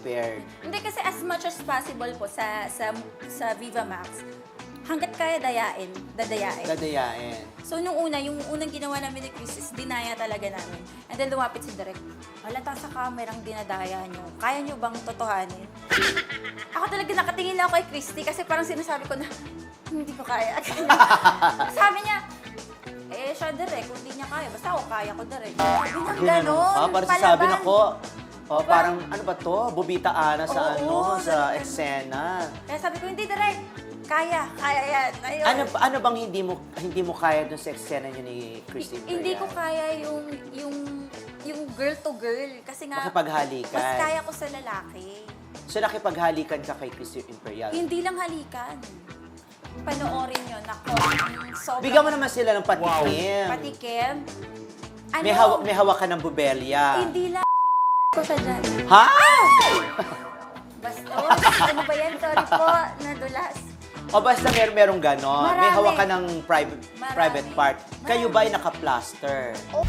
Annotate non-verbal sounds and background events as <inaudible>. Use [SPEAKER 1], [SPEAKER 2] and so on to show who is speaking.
[SPEAKER 1] paired.
[SPEAKER 2] Hindi kasi as much as possible po sa sa sa Viva Max, hanggat kaya dayain, dadayain.
[SPEAKER 1] Dadayain.
[SPEAKER 2] So, nung una, yung unang ginawa namin ni Chris is dinaya talaga namin. And then lumapit si Direk, halata sa kamerang dinadaya nyo. Kaya nyo bang totohanin? <laughs> ako talaga nakatingin lang ako kay Christy kasi parang sinasabi ko na, <laughs> hindi ko kaya. <laughs> Sabi niya, eh, siya Direk, kung hindi niya kaya, basta ako kaya ko Direk. Sabi niya, gano'n,
[SPEAKER 1] Ha? Parang sasabi
[SPEAKER 2] palaban.
[SPEAKER 1] na ko, oh, parang ano ba to? Bubita Ana sa
[SPEAKER 2] Oo,
[SPEAKER 1] ano, sa
[SPEAKER 2] ganun.
[SPEAKER 1] eksena.
[SPEAKER 2] Kaya sabi ko, hindi Direk, kaya, kaya yan. Ayun.
[SPEAKER 1] Ano ano bang hindi mo hindi mo kaya dun sa eksena niyo ni Christine
[SPEAKER 2] Hindi ko kaya yung yung yung girl to girl kasi nga
[SPEAKER 1] Makipaghalikan.
[SPEAKER 2] mas kaya ko sa lalaki.
[SPEAKER 1] So nakipaghalikan ka kay Christine Imperial.
[SPEAKER 2] Hindi lang halikan. Panoorin nyo, nako. mm, Sobrang
[SPEAKER 1] Bigyan mo naman sila ng patikim.
[SPEAKER 2] patikim. Ano?
[SPEAKER 1] May, hawa, may hawak ka ng bubelya.
[SPEAKER 2] Hindi lang ko siya dyan.
[SPEAKER 1] Ha?
[SPEAKER 2] Bastos. ano ba yan? Sorry po, nadulas.
[SPEAKER 1] O basta mer merong ganon. May
[SPEAKER 2] Marami.
[SPEAKER 1] hawak ka ng private
[SPEAKER 2] Marami.
[SPEAKER 1] private part. Kayo ba ay naka-plaster?
[SPEAKER 2] Oh,